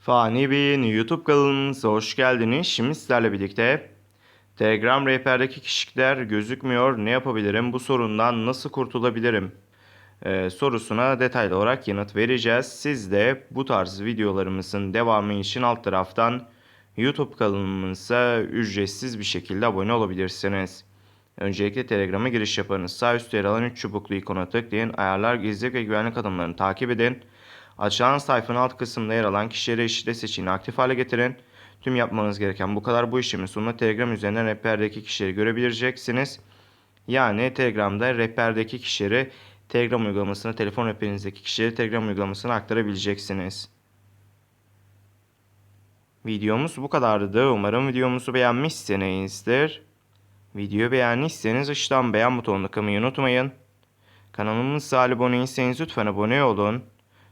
Fani Bey'in YouTube kanalımıza hoş geldiniz. Şimdi sizlerle birlikte Telegram rehberdeki kişiler gözükmüyor. Ne yapabilirim? Bu sorundan nasıl kurtulabilirim? Ee, sorusuna detaylı olarak yanıt vereceğiz. Siz de bu tarz videolarımızın devamı için alt taraftan YouTube kanalımıza ücretsiz bir şekilde abone olabilirsiniz. Öncelikle Telegram'a giriş yapınız. Sağ üstte yer alan 3 çubuklu ikona tıklayın. Ayarlar, gizlilik ve güvenlik adımlarını takip edin. Açılan sayfanın alt kısmında yer alan kişileri eşitle seçeneğini aktif hale getirin. Tüm yapmanız gereken bu kadar. Bu işlemin sonunda Telegram üzerinden rehberdeki kişileri görebileceksiniz. Yani Telegram'da rehberdeki kişileri Telegram uygulamasına, telefon rehberinizdeki kişileri Telegram uygulamasına aktarabileceksiniz. Videomuz bu kadardı. Umarım videomuzu beğenmişsinizdir. Videoyu beğendiyseniz aşağıdan beğen butonuna tıklamayı unutmayın. Kanalımıza abone değilseniz lütfen abone olun.